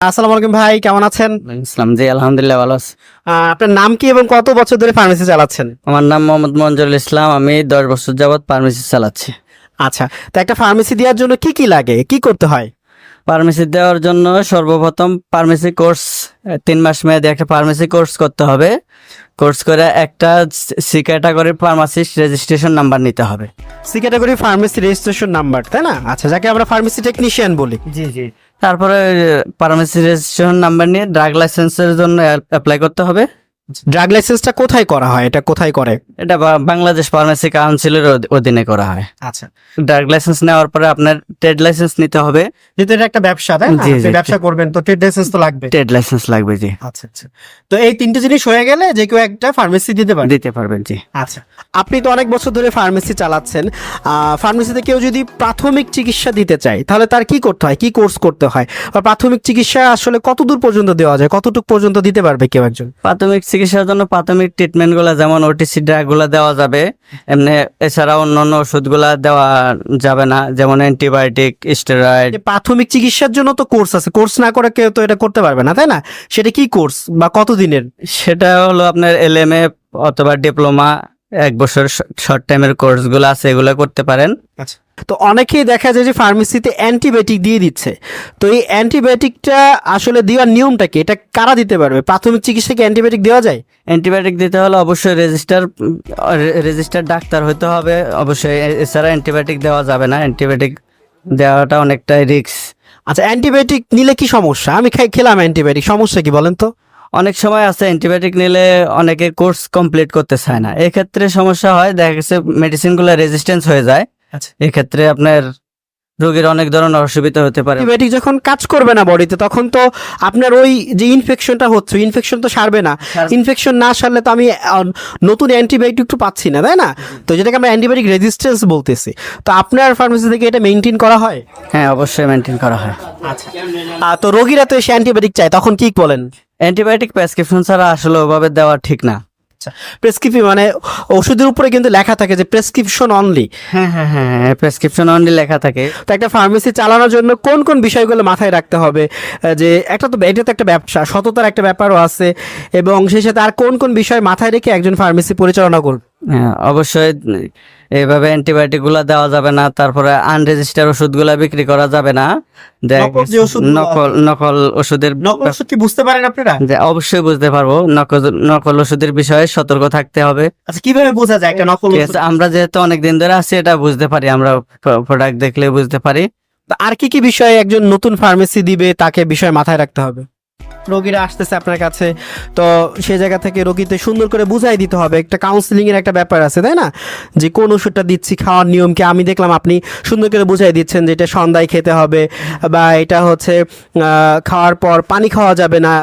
আসসালামু আলাইকুম ভাই কেমন আছেন? ইসলাম জি আলহামদুলিল্লাহ ভালো আছি। আপনার নাম কি এবং কত বছর ধরে ফার্মেসি চালাচ্ছেন? আমার নাম মোহাম্মদ মঞ্জুরুল ইসলাম আমি দশ বছর যাবৎ ফার্মেসি চালাচ্ছি। আচ্ছা তো একটা ফার্মেসি দেওয়ার জন্য কি কি লাগে? কি করতে হয়? ফার্মেসি দেওয়ার জন্য সর্বপ্রথম ফার্মেসি কোর্স তিন মাস মেয়াদী একটা ফার্মেসি কোর্স করতে হবে। কোর্স করে একটা সি ক্যাটাগরির ফার্মাসিস্ট রেজিস্ট্রেশন নাম্বার নিতে হবে। C category pharmacy registration number তাই না? আচ্ছা যাকে আমরা ফার্মেসি টেকনিশিয়ান বলি। জি জি। তারপরে পারমিশন রেজিস্ট্রেশন নাম্বার নিয়ে ড্রাগ লাইসেন্সের জন্য অ্যাপ্লাই করতে হবে। ড্রাগ লাইসেন্সটা কোথায় করা হয়? এটা কোথায় করে? এটা বাংলাদেশ ফার্মেসি কাউন্সিলের অধীনে করা হয়। আচ্ছা। ড্রাগ লাইসেন্স নেওয়ার পরে আপনার ট্রেড লাইসেন্স নিতে হবে। যেহেতু এটা একটা ব্যবসা তাই না? ব্যবসা করবেন তো ট্রেড লাইসেন্স তো লাগবে। ট্রেড লাইসেন্স লাগবে জি। আচ্ছা আচ্ছা। তো এই তিনটে জিনিস হয়ে গেলে যে কেউ একটা ফার্মেসি দিতে পারে দিতে পারবেন জি। আচ্ছা। আপনি তো অনেক বছর ধরে ফার্মেসি চালাচ্ছেন। ফার্মেসিতে কেউ যদি প্রাথমিক চিকিৎসা দিতে চায় তাহলে তার কি করতে হয়? কি কোর্স করতে হয়? বা প্রাথমিক চিকিৎসা আসলে কতদূর পর্যন্ত দেওয়া যায়? কতটুকু পর্যন্ত দিতে পারবে কেউ একজন? প্রাথমিক চিকিৎসার জন্য প্রাথমিক ট্রিটমেন্টগুলো যেমন ওটিসি ড্রাগগুলা দেওয়া যাবে এমনি এছাড়া অন্যান্য ওষুধগুলো ওষুধগুলা দেওয়া যাবে না যেমন অ্যান্টিবায়োটিক স্টেরয়েড প্রাথমিক চিকিৎসার জন্য তো কোর্স আছে কোর্স না করে কেউ তো এটা করতে পারবে না তাই না? সেটা কি কোর্স বা কতদিনের? সেটা হলো আপনার এলএমএ অথবা ডিপ্লোমা এক বছর শর্ট টাইমের কোর্সগুলো আছে এগুলো করতে পারেন। আচ্ছা। তো অনেকেই দেখা যায় যে ফার্মেসিতে অ্যান্টিবায়োটিক দিয়ে দিচ্ছে। তো এই অ্যান্টিবায়োটিকটা আসলে দেওয়ার নিয়মটা কি? এটা কারা দিতে পারবে? প্রাথমিক চিকিৎসাকে অ্যান্টিবায়োটিক দেওয়া যায়? অ্যান্টিবায়োটিক দিতে হলে অবশ্যই রেজিস্টার রেজিস্টার ডাক্তার হতে হবে। অবশ্যই এছাড়া অ্যান্টিবায়োটিক দেওয়া যাবে না। অ্যান্টিবায়োটিক দেওয়াটা অনেকটাই রিস্ক আচ্ছা অ্যান্টিবায়োটিক নিলে কি সমস্যা? আমি খাই খেলাম অ্যান্টিবায়োটিক সমস্যা কি বলেন তো? অনেক সময় আছে অ্যান্টিবায়োটিক নিলে অনেকে কোর্স কমপ্লিট করতে চায় না। এক্ষেত্রে সমস্যা হয় দেখা গেছে মেডিসিনগুলো রেজিস্ট্যান্স হয়ে যায়। আচ্ছা। এক্ষেত্রে আপনার রোগীর অনেক ধরনের অসুবিধা হতে পারে। অ্যান্টিবায়োটিক যখন কাজ করবে না বডিতে তখন তো আপনার ওই যে ইনফেকশনটা হচ্ছে ইনফেকশন তো সারবে না। ইনফেকশন না। সারলে তো আমি নতুন অ্যান্টিবায়োটিক তো পাচ্ছি না তাই না? তো যেটাকে আমরা অ্যান্টিবায়োটিক রেজিস্ট্যান্স বলতেছি। তো আপনার ফার্মেসি থেকে এটা মেনটেন করা হয়? হ্যাঁ অবশ্যই মেনটেন করা হয়। আচ্ছা। তো রোগীরা তো এসে অ্যান্টিবায়োটিক চায় তখন কি বলেন? অ্যান্টিবায়োটিক প্রেসক্রিপশন ছাড়া আসলে ওভাবে দেওয়া ঠিক না। আচ্ছা প্রেসক্রিপশন মানে ওষুধের উপরে কিন্তু লেখা থাকে যে প্রেসক্রিপশন অনলি হ্যাঁ হ্যাঁ হ্যাঁ হ্যাঁ প্রেসক্রিপশন অনলি লেখা থাকে। তো একটা ফার্মেসি চালানোর জন্য কোন কোন বিষয়গুলো মাথায় রাখতে হবে? যে একটা তো এটা তো একটা ব্যবসা সততার একটা ব্যাপারও আছে এবং সেই সাথে আর কোন কোন বিষয় মাথায় রেখে একজন ফার্মেসি পরিচালনা করবে? হ্যাঁ অবশ্যই এইভাবে অ্যান্টিবায়োটিকগুলা দেওয়া যাবে না তারপরে আনরেজিস্টার ওষুধগুলা বিক্রি করা যাবে না। নকল নকল ওষুধের নকল ওষুধ কি বুঝতে পারেন আপনারা? যে অবশ্যই বুঝতে পারব নকল নকল ওষুধের বিষয়ে সতর্ক থাকতে হবে। আচ্ছা কীভাবে বোঝা যায় একটা নকল ওষুধ? আমরা যেহেতু অনেক দিন ধরে আছি এটা বুঝতে পারি আমরা প্রোডাক্ট দেখলে বুঝতে পারি। তো আর কি কি বিষয়ে একজন নতুন ফার্মেসি দিবে তাকে বিষয় মাথায় রাখতে হবে? রোগীরা আসতেছে আপনার কাছে, তো সে জায়গা থেকে রোগীতে সুন্দর করে বুঝাই দিতে হবে। একটা কাউন্সিলিং এর একটা ব্যাপার আছে, তাই না? যে কোন ওষুধটা দিচ্ছি, খাওয়ার নিয়মকে আমি দেখলাম আপনি সুন্দর করে বুঝাই দিচ্ছেন যে এটা সন্ধ্যায় খেতে হবে বা এটা হচ্ছে খাওয়ার পর পানি খাওয়া যাবে না।